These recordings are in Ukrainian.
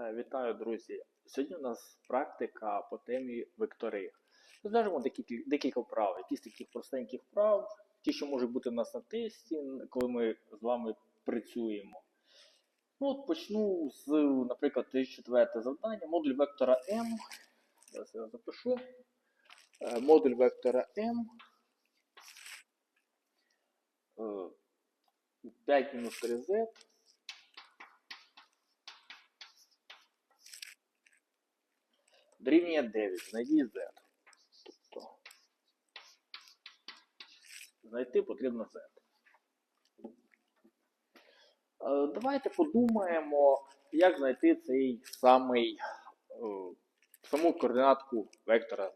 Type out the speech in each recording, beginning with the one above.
Е, вітаю, друзі! Сьогодні у нас практика по темі векторів. Розглянемо декілька вправ, якісь таких простеньких вправ, ті, що можуть бути у нас на тесті, коли ми з вами працюємо. Ну, от Почну з, наприклад, 34 завдання. Модуль вектора M. Зараз я запишу. Е, модуль вектора M 5-3Z е, Дорівнює 9. Знайдіть z. Тобто знайти потрібно z. Е, Давайте подумаємо, як знайти цей самий е, саму координатку вектора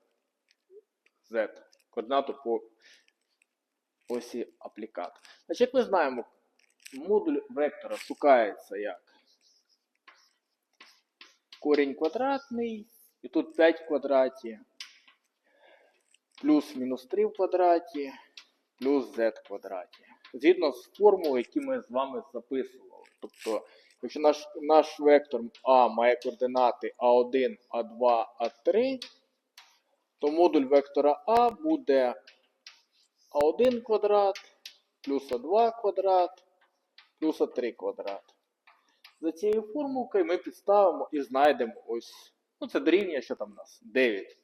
z. Координату по осі аплікат. Значить, як ми знаємо, модуль вектора шукається як корінь квадратний, і тут 5 в квадраті, плюс мінус 3 в квадраті, плюс z в квадраті. Згідно з формулою, які ми з вами записували. Тобто, якщо наш, наш вектор А має координати А1, А2, А3, то модуль вектора А буде А1 квадрат, плюс А2 квадрат, плюс А3 квадрат. За цією формулкою ми підставимо і знайдемо ось. Ну, це дорівнює, що там у нас? 9.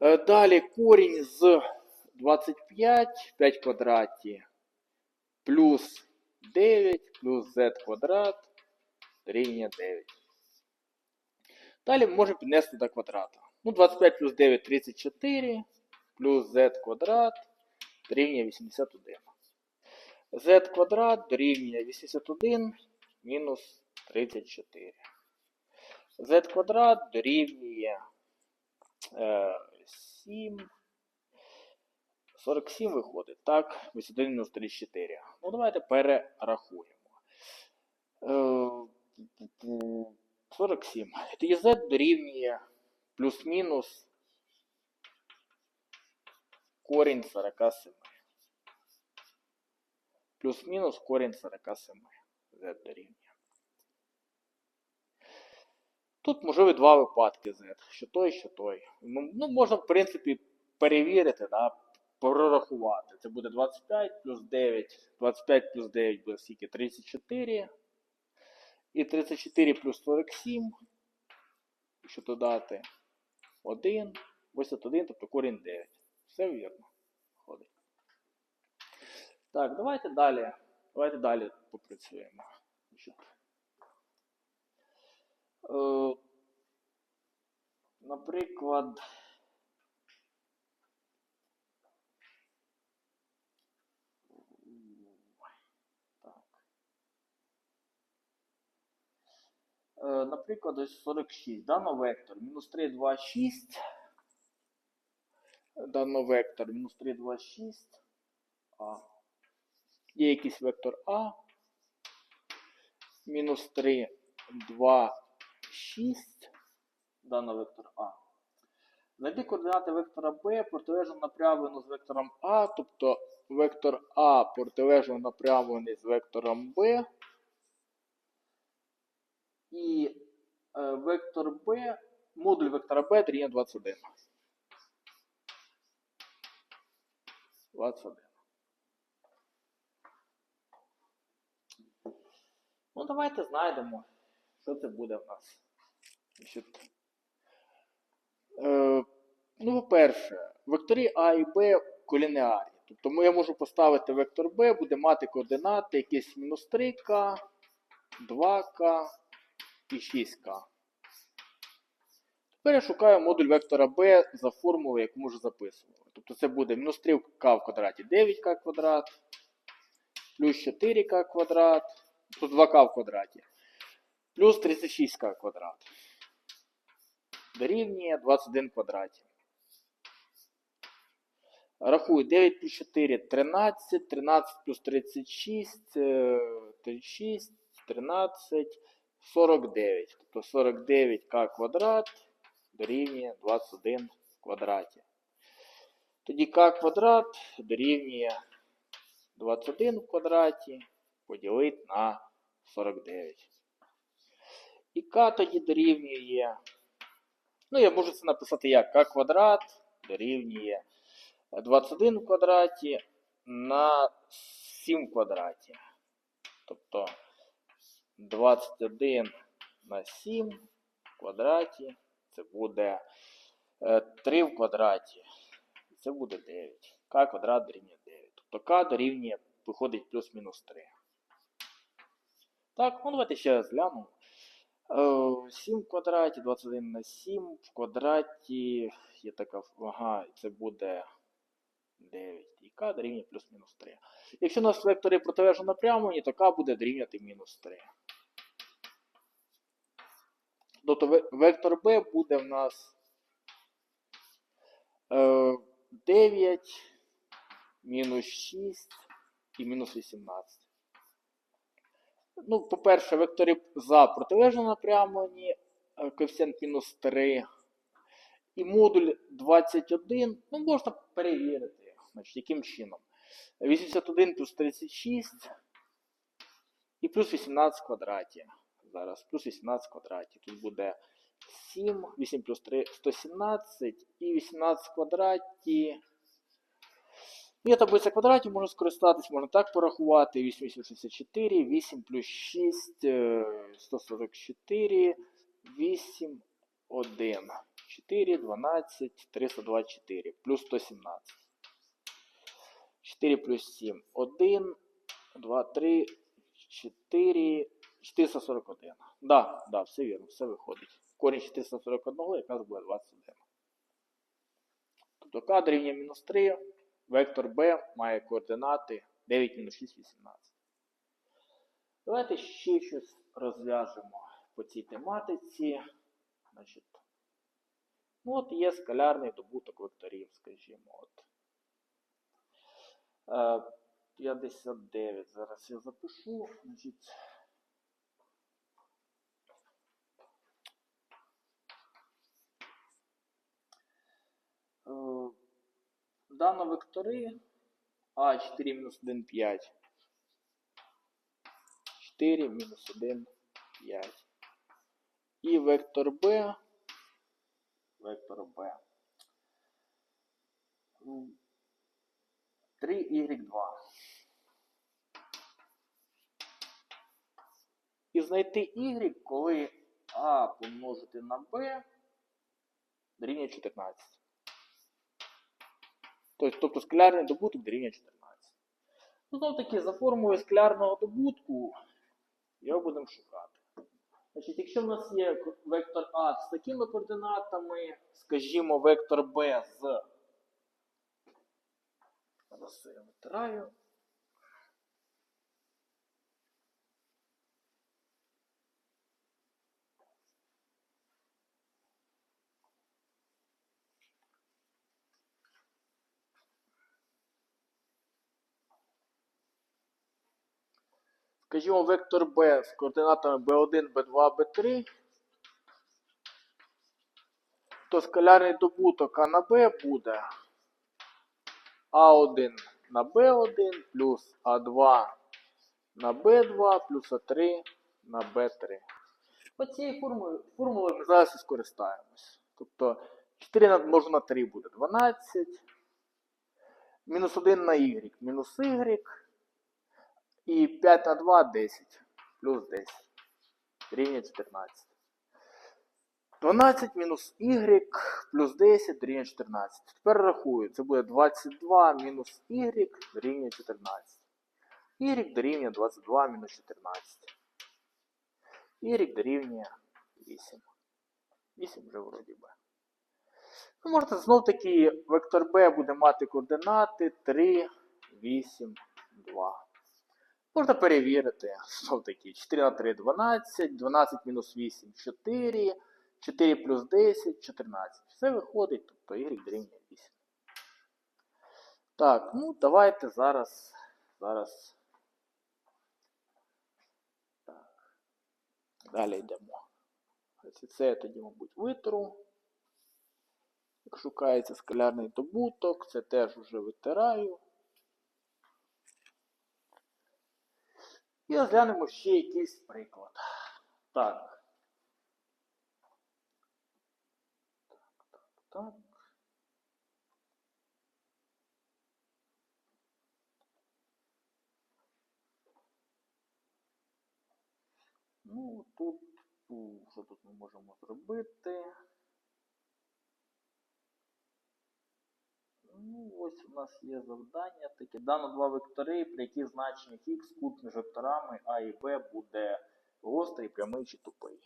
Е, Далі корінь з 25, 5 квадраті, плюс 9, плюс z квадрат, дорівнює 9. Далі можемо піднести до квадрата. Ну, 25 плюс 9 34, плюс z квадрат дорівнює 81. z квадрат дорівнює 81 мінус 34. Z квадрат дорівнює е, 7. 47 виходить. Так, 81 мінус 34. Ну, давайте перерахуємо. Е, 47. Тоді z дорівнює плюс-мінус корінь 47. Плюс-мінус корінь 47. Z дорівнює. Тут можливі два випадки Z. Що той, що той. Ну, ну, можна, в принципі, перевірити, да, прорахувати. Це буде 25 плюс 9. 25 плюс 9 буде скільки? 34. І 34 плюс 47. Якщо додати 1, 81, тобто корінь 9. Все вірно. Ходить. Так, давайте далі. Давайте далі попрацюємо. Значить, Е, Наприклад, так. Е, Наприклад, ось 46. Дано вектор мінус 3, 2, 6. Дано вектор мінус 3, 2, 6. А. Є якийсь вектор А. Мінус 3, 2, 6. Дано вектор А. Знайди координати вектора Б протилежно направлено з вектором А, тобто вектор А протилежно направлений з вектором Б. І е, вектор Б, модуль вектора Б дорівнює 21. 21. Ну, давайте знайдемо, що це буде в нас. Е, ну, по-перше, векторі А і Б колінеарні. Тобто я можу поставити вектор Б, буде мати координати якісь мінус 3К, 2К і 6К. Тепер я шукаю модуль вектора B за формулою, яку ми вже записували. Тобто це буде мінус 3К в квадраті 9К квадрат, плюс 4К квадрат, тут 2К в квадраті, плюс 36К квадрат дорівнює 21 квадраті. Рахую 9 плюс 4 13, 13 плюс 36, е, 36, 13, 49. Тобто 49к квадрат дорівнює 21 в квадраті. Тоді к квадрат дорівнює 21 в квадраті поділити на 49. І К тоді дорівнює. Ну, я можу це написати як К квадрат дорівнює 21 в квадраті на 7 в квадраті. Тобто 21 на 7 в квадраті. Це буде 3 в квадраті. Це буде 9. К квадрат дорівнює 9. Тобто К дорівнює, виходить плюс-мінус 3. Так, ну давайте ще раз глянемо. 7 в квадраті, 21 на 7 в квадраті. Є така вага, це буде 9. І К дорівнює плюс-мінус 3. Якщо у нас вектори протилежно напрямлені, то К буде дорівнювати мінус 3. Тобто вектор Б буде в нас е, 9, мінус 6 і мінус 18. Ну, по-перше, вектори за протилежно напрямлені, е, коефіцієнт мінус 3. І модуль 21, ну, можна перевірити, значить, яким чином. 81 плюс 36 і плюс 18 в квадраті. Зараз плюс 18 в квадраті. Тут буде 7, 8 плюс 3 117 і 18 в квадраті. Є таблиця квадратів, можна скористатись, можна так порахувати. 8, 84, 8 плюс 6, е, 144, 8, 1, 4, 12, 324, плюс 117. 4 плюс 7, 1, 2, 3, 4, 441. Да, да, все вірно, все виходить. Корінь 441 якраз буде 21. Тобто К дорівнює мінус 3, вектор Б має координати 9 мінус 6, 18. Давайте ще щось розв'яжемо по цій тематиці. Значить, ну от є скалярний добуток векторів, скажімо. От. Е, 59. Зараз я запишу. Значить, е, дано вектори А4 мінус 1, 5. 4 мінус 1, 5. І вектор Б. Вектор Б. 3y2. І знайти y, коли А помножити на b дорівнює 14. Тобто, тобто скалярний добуток дорівнює 14. Ну, знову таки, за формулою склярного добутку його будемо шукати. Значить, якщо в нас є вектор А з такими координатами, скажімо, вектор Б з Зараз я витираю. Скажімо, вектор B з координатами B1, B2, B3, то скалярний добуток А на B буде А1 на Б1 плюс А2 на Б2 плюс А3 на Б3. Оцією формулою, формулою ми зараз і скористаємось. Тобто 4 на, можна на 3 буде 12. Мінус 1 на y, мінус y. І 5 на 2 10. Плюс 10. Рівня 14. 12 мінус y плюс 10 дорівнює 14. Тепер рахую, це буде 22 мінус y дорівнює 14. y дорівнює 22 мінус 14. y дорівнює 8. 8 вже вроді би. Ви можете знов таки вектор b буде мати координати 3, 8, 2. Можна перевірити. Знов таки 4 на 3 12, 12 мінус 8 4. 4 плюс 10, 14. Все виходить, тобто y дорівнює 8. Так, ну давайте зараз. Зараз. Так. Далі йдемо. Ось Це я тоді, мабуть, витру. Як шукається скалярний добуток, це теж вже витираю. І розглянемо ще якийсь приклад. Так. Так, так, так. Ну, тут що тут ми можемо зробити? Ну, ось у нас є завдання таке. Дано два вектори, при яких значеннях х кут між векторами А і Б буде гострий, прямий чи тупий.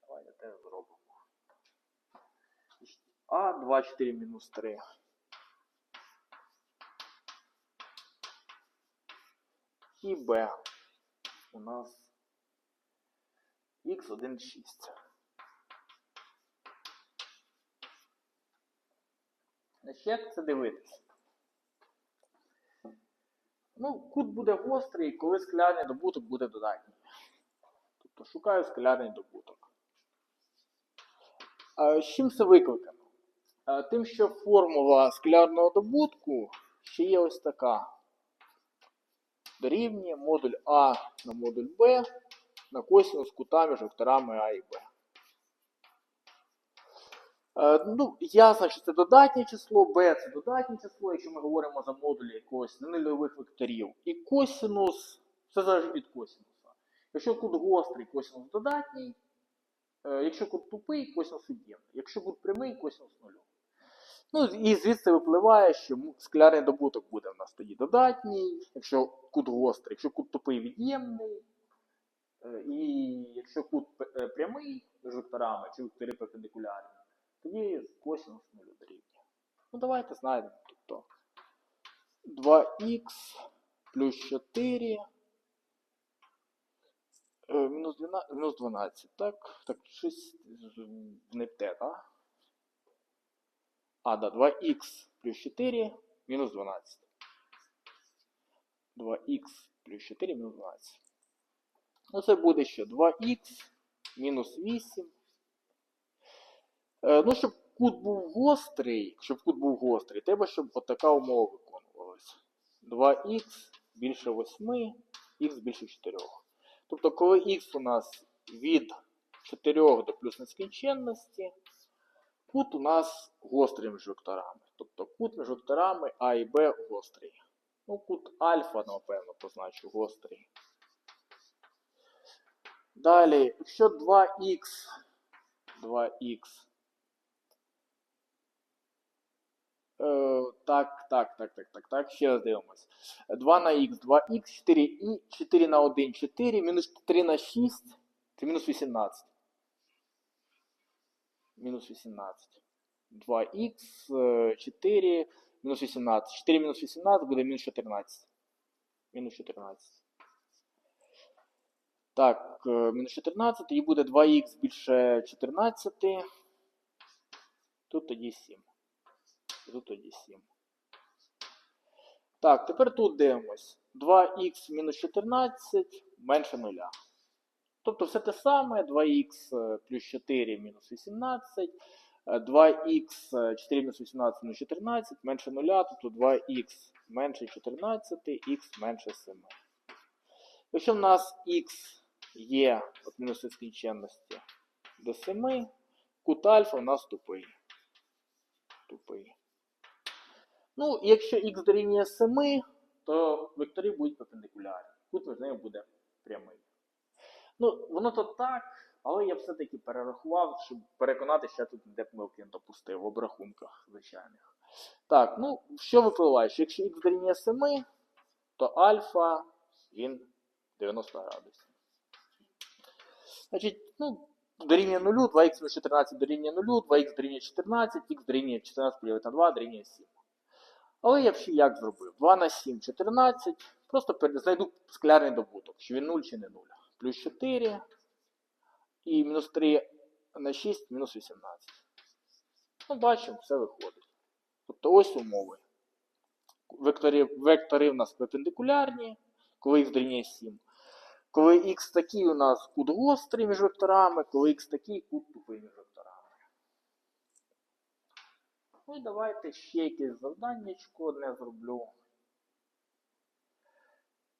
Давайте теж зробимо. А 2, 4 мінус 3. І Б у нас х1, 6. Значить, як це дивитися? Ну, кут буде гострий, коли склярний добуток буде додатній. Тобто шукаю склярний добуток. А, з чим це викликано? А, тим, що формула склярного добутку ще є ось така. Дорівнює модуль А на модуль Б на косинус кута між векторами А і Б. Е, ну, ясно, що це додатнє число, b це додатнє число, якщо ми говоримо за модулі якогось ненульових векторів. І косинус, все залежить від косинуса. Якщо кут гострий, косинус додатній. Е, якщо кут тупий, косинус від'ємний. Якщо кут прямий, косинус нулю. Ну, і звідси випливає, що скляний добуток буде в нас тоді додатній, якщо кут гострий, якщо кут тупий від'ємний. Е, І якщо кут прямий між векторами чи вектори перпендикулярні, тоді косинус нулю дорівнює. Ну давайте знайдемо. Тобто 2х плюс 4 е, мінус 12, мінус 12, так? Так, щось не те, так? А, да, 2х плюс 4 мінус 12. 2х плюс 4 мінус 12. Ну, це буде що? 2х мінус 8. Е, ну, щоб кут був гострий, щоб кут був гострий, треба, щоб от така умова виконувалася. 2х більше 8, х більше 4. Тобто, коли х у нас від 4 до плюс нескінченності, кут у нас гострий між векторами. Тобто кут між векторами А і Б гострий. Ну, кут альфа, напевно, позначу гострий. Далі, якщо 2х, 2х. так, так, так, так, так, так, ще раз дивимось. 2 на х, 2х, 4 і 4 на 1, 4, мінус 4 на 6, це мінус 18. Мінус 18. 2х, 4, мінус 18. 4 мінус 18 буде мінус 14. Мінус 14. Так, е, мінус 14, тоді буде 2х більше 14. Тут тоді 7. Тут тоді 7. Так, тепер тут дивимось. 2х мінус 14 менше 0. Тобто все те саме, 2х плюс 4 мінус 18, е, 2х 4 мінус 18 мінус 14 менше 0, тобто 2х менше 14, х менше 7. Якщо в нас х є от мінус нескінченності до 7, кут альфа у нас тупий. Тупий. Ну, якщо х дорівнює 7, то вектори будуть перпендикулярні. Кут між ними буде прямий. Ну, воно то так, але я все-таки перерахував, щоб переконати, що я тут де помилки не допустив в обрахунках звичайних. Так, ну, що випливає? Що якщо х дорівнює 7, то альфа він 90 градусів. Значить, ну, дорівнює 0, 2х мінус 14 дорівнює 0, 2х дорівнює 14, х дорівнює 14 поділити на 2 дорівнює 7. Але я ще як зробив? 2 на 7 14. Просто знайду склярний добуток, чи він 0 чи не 0. Плюс 4 і мінус 3 на 6 мінус 18. Ну, бачимо, все виходить. Тобто ось умови. Вектори, вектори в нас перпендикулярні, коли х дорівнює 7. Коли х такий у нас кут гострий між векторами, коли х такий кут Ну і давайте ще якесь завданнячко одне зроблю.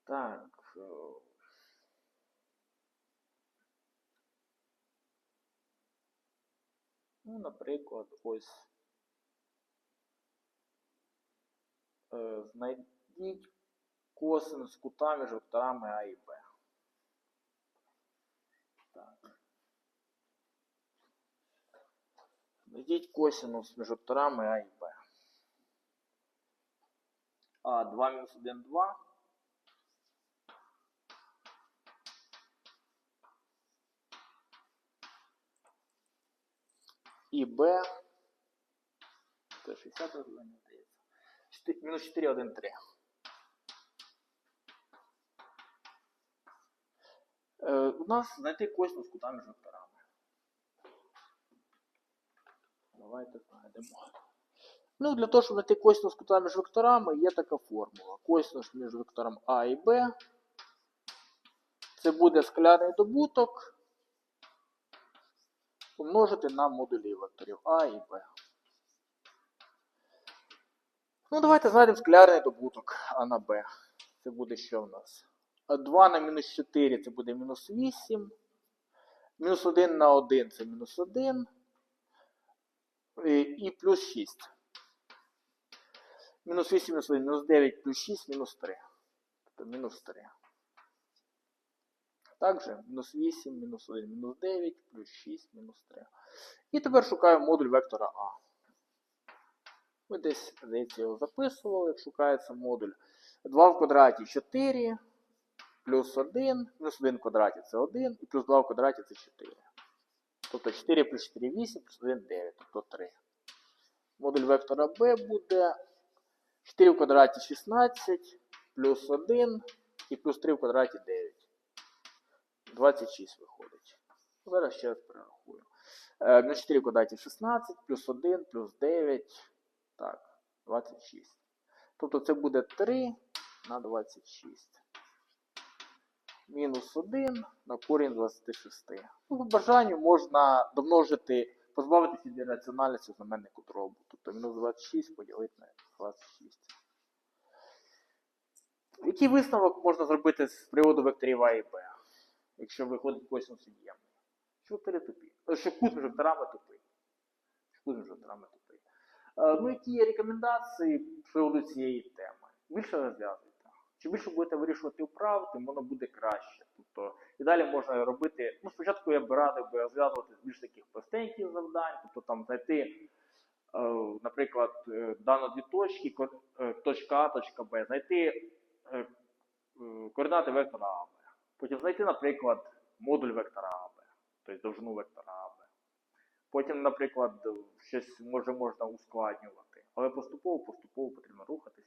Так. Е, ну, наприклад, ось. Е, знайдіть косинус кута між векторами А і Б. Знайдіть косинус між векторами А і Б. А 2 мінус 1 2. І Б. Це 60 розуміння здається. Мінус 4, 1, 3. Е, у нас знайти косинус кута між векторами. Давайте знайдемо. Ну, для того, щоб знайти косинус кута між векторами, є така формула. Косинус між вектором А і Б. Це буде скляний добуток помножити на модулі векторів А і Б. Ну, давайте знайдемо склярний добуток А на Б. Це буде що в нас? 2 на мінус 4 це буде мінус 8. Мінус 1 на 1 це мінус 1. І, і плюс 6. Мінус 8 мінус 1, мінус 9 плюс 6, мінус 3. Тобто мінус 3. Также мінус 8, мінус 1, мінус 9, плюс 6, мінус 3. І тепер шукаємо модуль вектора А. Ми десь, здається, його записували, шукається модуль. 2 в квадраті 4, плюс 1, мінус 1 в квадраті це 1, і плюс 2 в квадраті це 4. Тобто 4 плюс 4 8, плюс 1 9, тобто 3. Модуль вектора B буде 4 в квадраті 16, плюс 1 і плюс 3 в квадраті 9. 26 виходить. Зараз ще раз перерахую. Е, на 4 в квадраті 16, плюс 1, плюс 9. Так, 26. Тобто це буде 3 на 26. Мінус 1 на корінь 26. Ну, по бажанню можна домножити, позбавитися від раціональності знаменнику дробу. Тобто мінус 26 поділити на 26. Який висновок можна зробити з приводу векторів А і Б, якщо виходить косинус від'ємний? Що вектори тупі? Е, Що кут між векторами тупий. Кут між векторами тупий. Е, Ну, які є рекомендації з приводу цієї теми? Більше розв'язуйте. Чим більше будете вирішувати вправ, тим воно буде краще. Тобто, і далі можна робити. Ну, спочатку я б радив би розв'язувати з більш таких простеньких завдань, тобто там знайти, е, наприклад, е, дано дві точки, е, точка А, точка Б, знайти координати вектора АБ. Потім знайти, наприклад, модуль вектора АБ, тобто довжину вектора АБ. Потім, наприклад, щось може можна ускладнювати. Але поступово-поступово потрібно рухати.